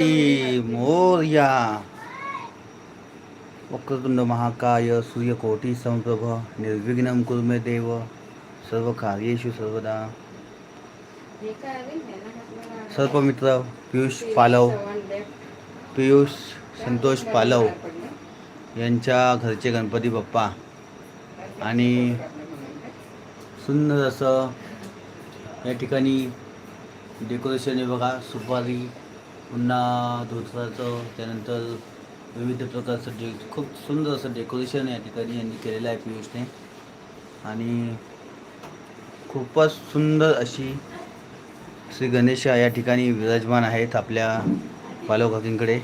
मोर्या वक्रतुंड महाकाय सूर्यकोटी समप्रभ निर्विघ्नं कुरु मे देव सर्व कार्येषु सर्वदा। सर्पमित्र पियुष पालव पियुष संतोष पालव यांच्या घरचे गणपती बाप्पा। आणि सुंदर असं या ठिकाणी डेकोरेशन आहे बघा सुपारी पुन्हा धोत्राचं त्यानंतर विविध प्रकारचं डे खूप सुंदर असं डेकोरेशन या ठिकाणी यांनी केलेलं आहे पियुषने. आणि खूपच सुंदर अशी श्री गणेश या ठिकाणी विराजमान आहेत आपल्या पालवकाकींकडे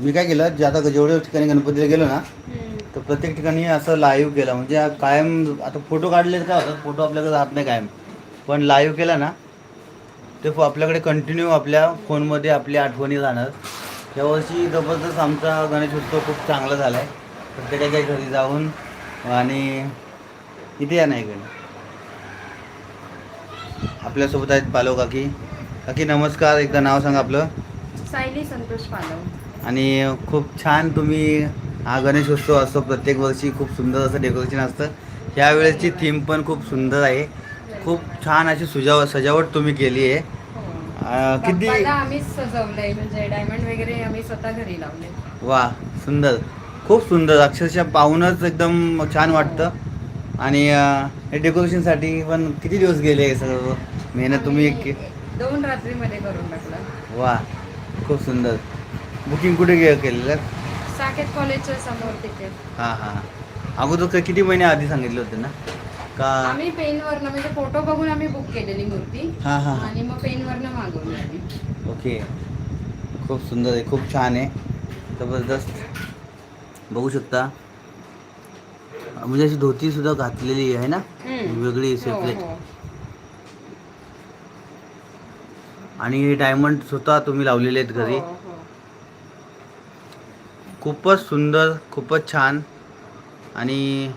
मी काय केलं जे आता जेवढ्या ठिकाणी गणपतीला गेलो ना तर प्रत्येक ठिकाणी असं लाईव्ह केलं. म्हणजे कायम आता फोटो काढले तर काय होतात? फोटो आपल्याकडे राहत नाही कायम. पण लाईव्ह केला ना ते फ- आपल्याकडे कंटिन्यू आपल्या फोनमध्ये आपल्या आठवणी राहणार यावर्षी जबरदस्त आमचा गणेश उत्सव खूप चांगला झाला आहे प्रत्येकाच्या घरी जाऊन आणि इथे या नाही इकडे. आपल्यासोबत आहेत पालव काकी. काकी नमस्कार. एकदा नाव सांगा आपलं. सायली संतोष पालव. आणि खूप छान तुम्ही हा गणेशोत्सव असतो. प्रत्येक वर्षी खूप सुंदर असं डेकोरेशन असतं. ह्यावेळेसची थीम पण खूप सुंदर आहे. खूप छान अशी सुजाव सजावट तुम्ही केली आहे. किती आम्हीच सजवलंय. म्हणजे डायमंड वगैरे आम्ही स्वतः घरी लावले. वा सुंदर. खूप सुंदर. अक्षरशः पाहूनच एकदम छान वाटतं. आणि हे डेकोरेशनसाठी पण किती दिवस गेले सगळं मेहनत तुम्ही के- दोन रात्रीमध्ये करून टाकलं. वा खूप सुंदर. बुकिंग कुठे केलेलं? साकेत कॉलेजच्या समोर तिथे. हां हां अगोदर क- किती महिने आधी सांगितले होते ना? का? आम्ही पेनवरनं म्हणजे फोटो बघून आम्ही बुक केलेली मूर्ती. हां हां हां. आणि मग पेनवरनं मागवली आम्ही. ओके. खूप सुंदर आहे खूप छान आहे. जबरदस्त. बघू शकता. म्हणजे अशी धोती सुद्धा घातलेली आहे ना? हम्म. वेगळी हो, सेपरेट हो. आणि डायमंड स्वतः तुम्ही लावलेले आहेत घरी. हो, हो. खूपच सुंदर खूपच छान. आणि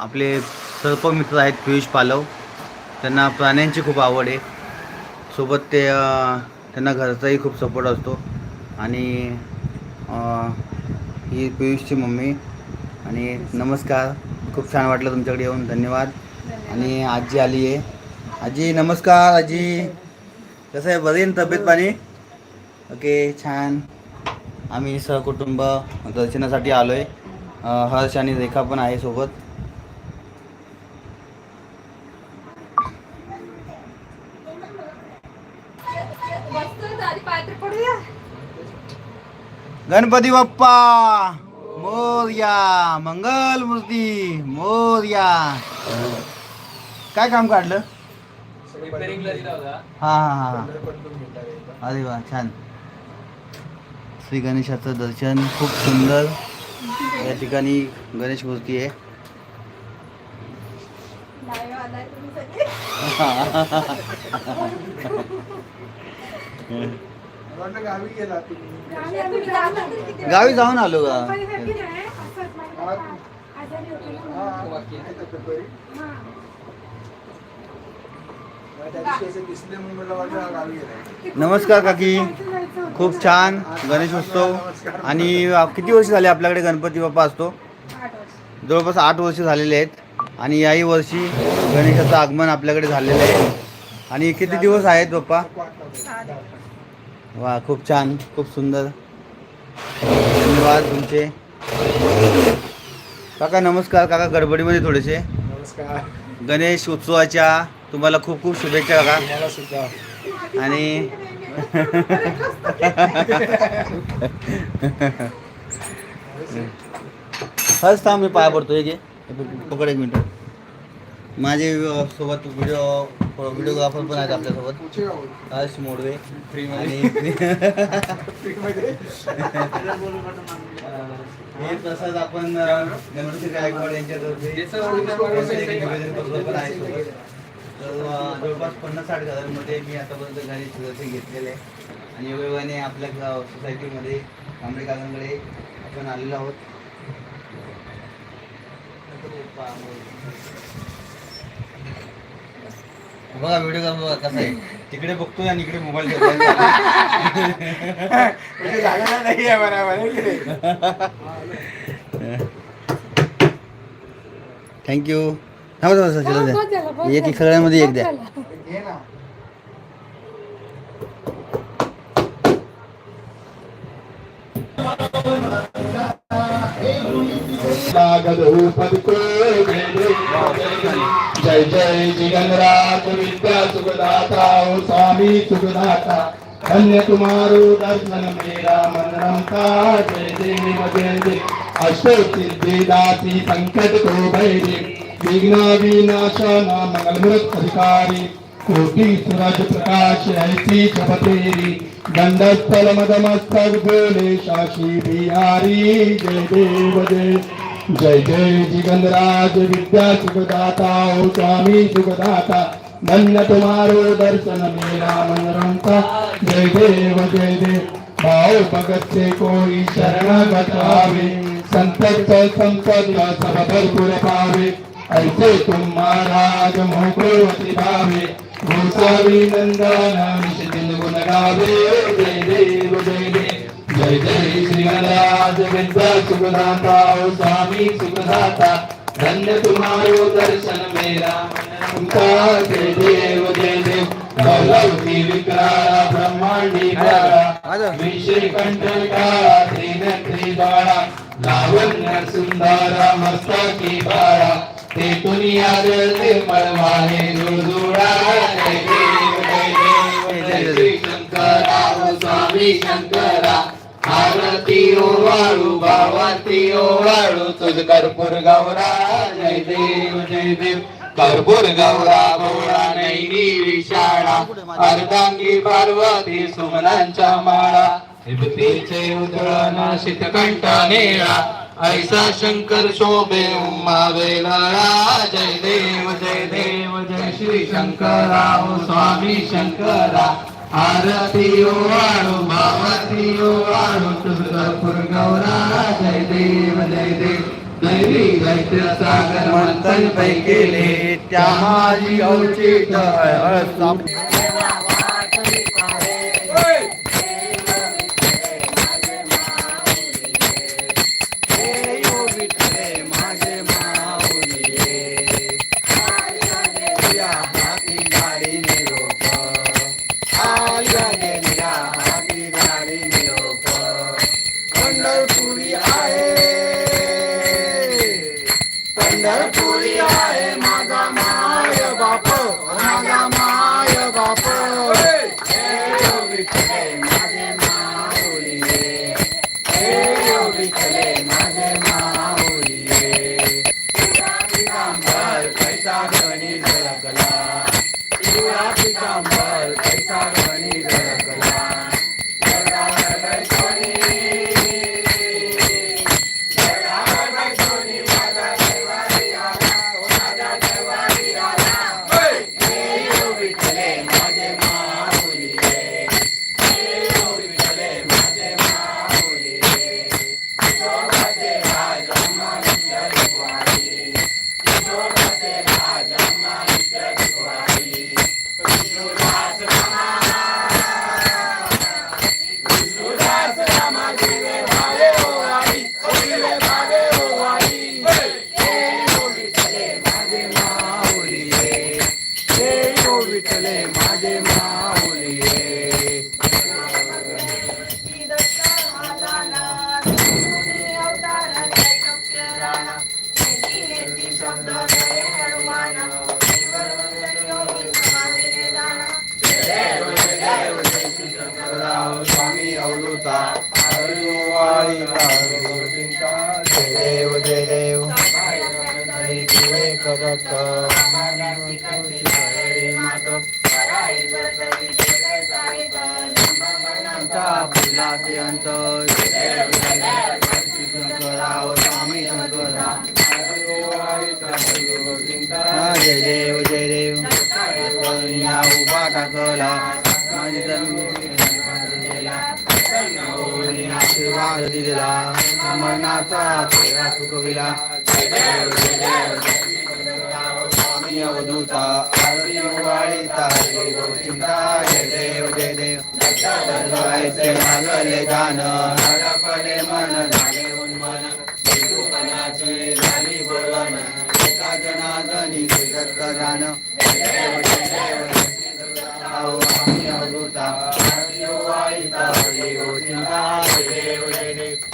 आपले सर्पमित्र आहेत पियुष पालव. त्यांना प्राण्यांची खूप आवड आहे. सोबत ते त्यांना घरचाही खूप सपोर्ट असतो. आणि ही पियुषची मम्मी. आणि नमस्कार. खूप छान वाटलं तुमच्याकडे येऊन. धन्यवाद. आणि आजी आली आहे. आजी नमस्कार आजी. कसं आहे? बरी तब्येत पाणी? ओके छान. आम्ही सहकुटुंब दर्शनासाठी आलो आहे हर्ष आणि रेखा पण आहे सोबत. गणपती बाप्पा! मोर्या! मंगल मूर्ती! मोर्या! काय काम काढलं? हा हा हा. अरे वा छान. श्री गणेशाचं दर्शन खूप सुंदर. या ठिकाणी गणेश मूर्ती आहे गावी जाऊन आलो का? नमस्कार काकी. खूप छान गणेशोत्सव. आणि अ, किती वर्ष झाले आपल्याकडे गणपती बाप्पा असतो? जवळपास आठ वर्ष झालेले आहेत. आणि याही वर्षी गणेशाचं आगमन आपल्याकडे झालेलं आहे. आणि किती दिवस आहेत बाप्पा? वा खूप छान. खूप सुंदर. धन्यवाद तुमचे. काका नमस्कार. काका गडबडीमध्ये थोडेसे. नमस्कार. गणेश उत्सवाच्या तुम्हाला खूप खूप शुभेच्छा सुद्धा आणि हर्ष थांब मी पाया पडतो एक पकड एक मिनिट. माझे सोबत व्हिडिओ व्हिडिओग्राफर पण आहेत आपल्यासोबत. हर्ष मोडवे. आणि प्रसाद आपण अ, गणपती गायकवाड यांच्यातर्फे तर जवळपास पन्नास साठ घरांमध्ये मी आतापर्यंत घरी सदस्य घेतलेले आहे. आणि योगायोगाने आपल्या सोसायटीमध्ये कांबळे काकांकडे आपण आलेलो आहोत. बघा व्हिडिओ बघा कसा आहे? तिकडे बघतोय आणि इकडे मोबाईल झालेला नाही आहे बरोबर आहे थँक्यू थांबा थांबा सचिन बस झालं, बस एक एक झालं. सगळ्यांमध्ये एक बस द्या झालं. घे ना. जय जय जिगनराज विद्या सुखदाता ओ स्वामी सुखदाता धन्य तुम्हारो दर्शन मेरा मन रमता जय देव जय देव अष्टो सिद्धिदासी संकट को भैरी विघ्न विनाशना मंगलमूर्त अधिकारी कोटि सूरज प्रकाश ऐसी जपतेरी दंडस्थल मदमस्तक बोले शाशी बिहारी जय देव जय। जय जय जिगंधराज विद्या सुखदाता ओ स्वामी सुखदाता धन्य तुम्हारो दर्शन मेरा मन रमता जय देव जय देव। भाव भगत से कोई शरण बतावे संतत संपद सब भरपूर पावे। ऐसे तुम महाराज मोको अति भावे गोसावी नंदन निशिदिन गुण गावे। जय देव जय देव। जय जय श्री गणराज विद्या सुखदाता ओ स्वामी सुखदाता। धन्य तुम्हारो दर्शन मेरा रमता जय देव जय देव। गौरवती विकराळा ब्रह्मांडी काळा विषय कंठकाळा त्रिनेत्री बाळा लावण्य सुंदर मस्तकी बाळा ते दुनिया निर्मळ वाहे ओ स्वामी शंकरा. आरती भावाती तुझ कर्पूर गौरा जय देव जय देव. कर्पूर गौरा भोळा नैनी विशाळा. अर्धांगी पार्वती सुमनांच्या माळा. शीतकंठ निळा ऐसा शंकर शोभे उम्मा वेलाळा जय देव जय देव जय श्री शंकरा ओ स्वामी शंकरा. आरती वाणू भावती ओवाळू तुळजापूर गौरा जय देव जय देव. दैवी दैत्य सागर मंथन पै केले त्या माझी औचित पंढरपुरी आहे पंढरपुरी आहे स्वामी अवधूता जय देव जय देव. करत फुलाचे शंकराव स्वामी शंकरा जय देव जय देव. या उभा टाकला माझी आशीर्वाद दिला अमरनाथा तेरा सुखविला जय स्वामी अवधूता आरती वाळी तारे चिंता जय देव जय देव दत्तात्रयाचे मागले दान हडपले मन झाले उन्मन विठुपणाची झाली बळवन एका जनार्दनी जगत जाण जय देव जय देव आओ आम्ही चिंता देव जय देव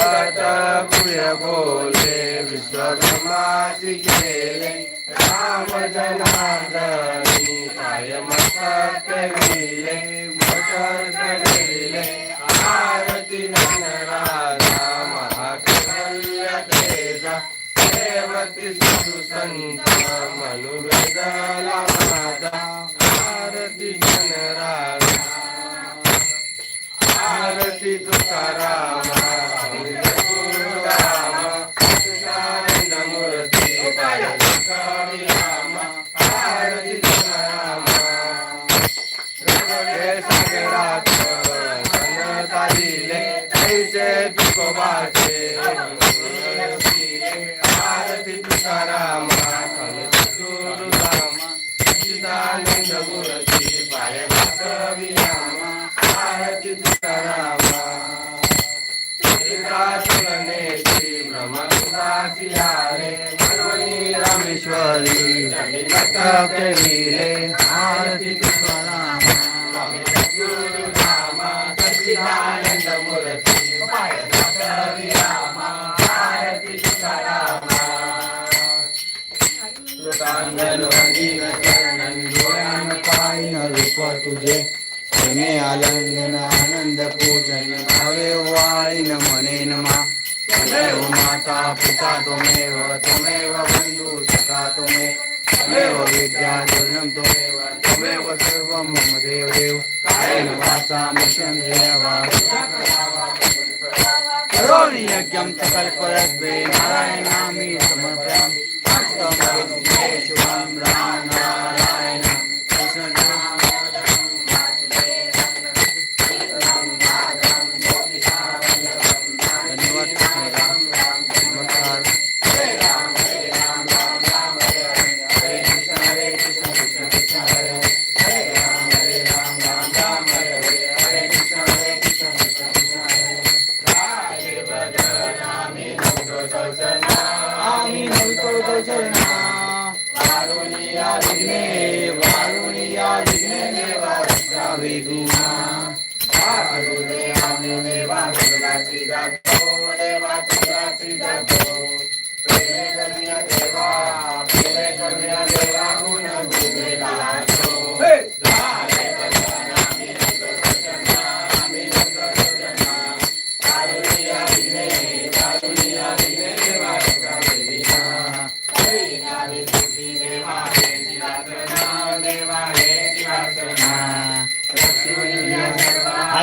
महाकेवल्य तेजा देवती साधू संत चला माझा आरती राजा पुढे बोले विश्वब्रह्माची गेले राम जनार्दनी काय मस्त लिहिले मस्त लिहिले आरती राजा महाकल्य तेजा देवती साधू संत मनुवेदला माझा आरती राजा आरती तुकाराम कविले रूप तुझे प्रेमे आनंदन आनंद पूजन भावे वाळीन मने नमा त्वमेव माता पिता त्वमेव त्वमेव बंधू सखा त्वमे त्वमेव विद्या पूर्णं त्वमेव त्वमेव सर्वं मम देव देव कायेन वाचा मुख्यं देवा करोमि यज्ञं सकलपरस्मै नारायणामि समर्पयामि अष्टं शुभं राम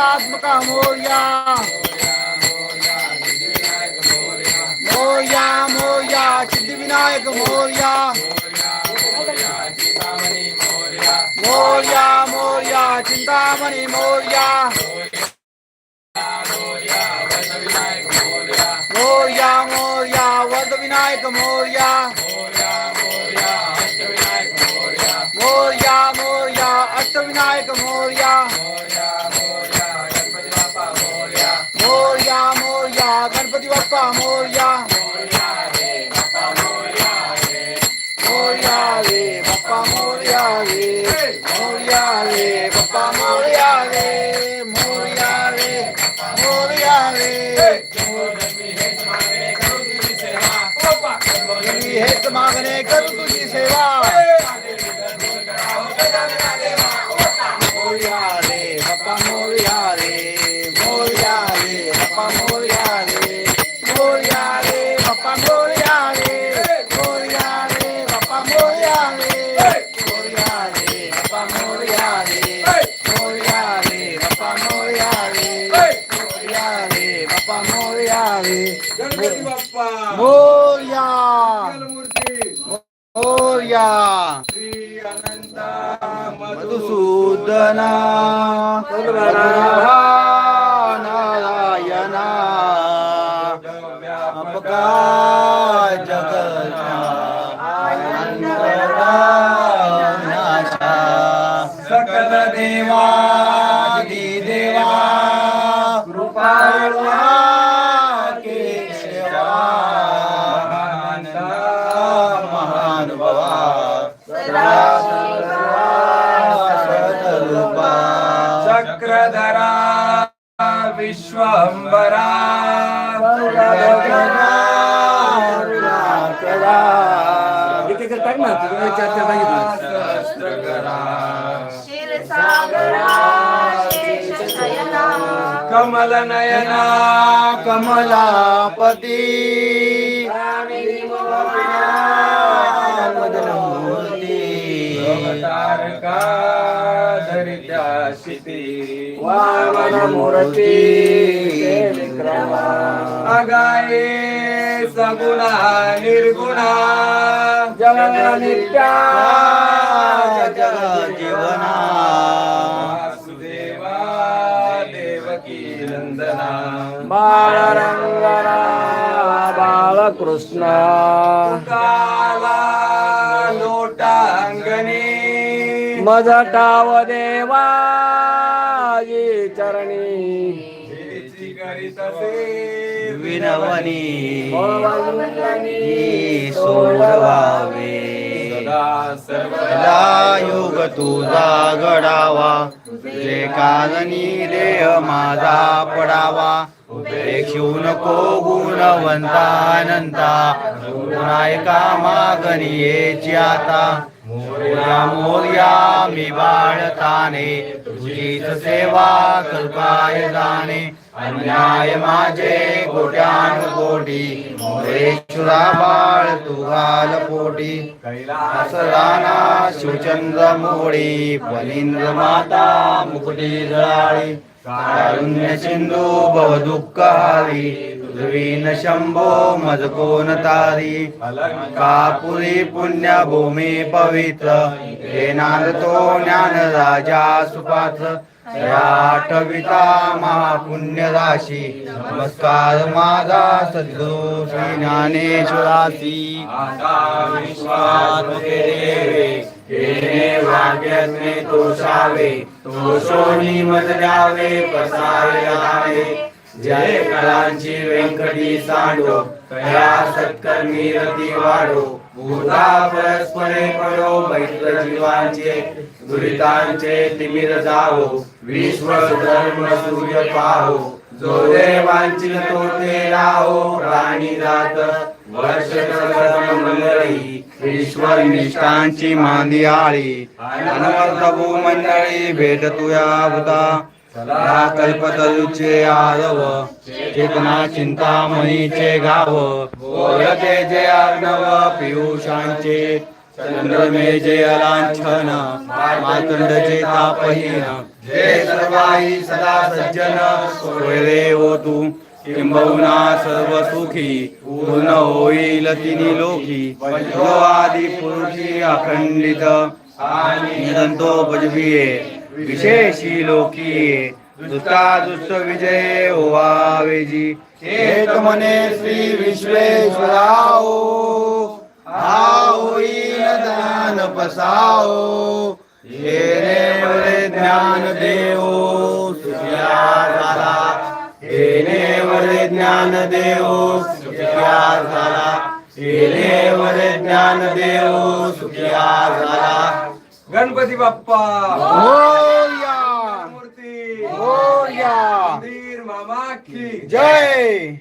जिजात्मका मोर्या मोरिया मोर्या सिद्धिविनायक मोर्या. मोरिया मोर्या चिंतामणी मोर्या. मोर्या मोर्या मोरिया मोर्या. मोर्या मोर्या अष्टविनायक मोरिया. मोर्या मोर्या गणपती बाप्पा मोर्या मोर्या रे बाप्पा मोर्या रे मोर्या रे बाप्पा मोर्या रे मोर्या रे मोर्या. मोर्या. श्री अनंत मधुसूदना. कमल नयना कमलापती। मदनमूर्ती तारका धरित्या शिती वामनमूर्ती अगाये सगुणा निर्गुणा। जगनित्या जगजीवना। बाळरंगना बाळकृष्ण. काला लोटांगणी मजटाव देवाजी चरणी. वंदनी सोडवावे. सदा योग तुझा घडावा. तुझे कालनी देह माझा पडावा. उपेक्षू नको गुणवंता अनंता गुणायका मागणी आता। मोर्या मोर्या मी बाळताने तुझीच सेवा कल्पाय जाणे अन्याय माझे कोट्यान कोटी। मोरेश्वरा बाळ तू घाल पोटी। असराना शिवचंद्र मोडी। फलिंद्र माता मुकुटी जळाळी। कारुण्य सिंधू भव दुःख हारी तुझवीन शंभो मजकोन तारी कापुरी पुण्य भूमी पवित्र हे नांदतो ज्ञान राजा सुपात्र। आठविता महापुण्य राशी नमस्कार माझा सद्गुरु श्री ज्ञानेश्वरासी। आता विश्वात्मके देवे येणे वाक्यात्मे तोषावे तोषोनी मजल्यावे पसारे जय कलांची व्यंकटी सांडो कया सत्कर्मी रती वाढो भूता परस्परे पडो मैत्र जीवांचे दुरितांचे तिमिर जावो विश्व धर्म सूर्य पाहो. जो देवांची तो ते राहो प्राणी जात वर्ष मंडळी ईश्वर निष्ठांची मांदी आळी अनवर्त भूमंडळी भेट तुया भूता सदा कल्पतरुचे आरव चेतना चिंतामणीचे गाव. बोलते जे अर्णव पियुषांचे चंद्रमे जे लांछन मातंडचे तापहीन। जे सर्वाही सदा सज्जन सोयरे हो तू किंबहुना सर्व सुखी पूर्ण होईल तिनी लोकी। जो पुरुषी अखंडित निरंतो भजविये विशेषी लोकीये। दुष्टा दुष्ट विजय ओवावेजी एक मने श्री विश्वेश्वराओ। हा होई दान पसाओ येणे वरे ज्ञान देवो। सुखिया झाला। येणे वरे ज्ञान देवो। सुखिया झाला। येणे वरे ज्ञान देवो। सुखिया झाला। गणपती बाप्पा। मोरया मूर्ती मोरया मंदिर मामा की। जय।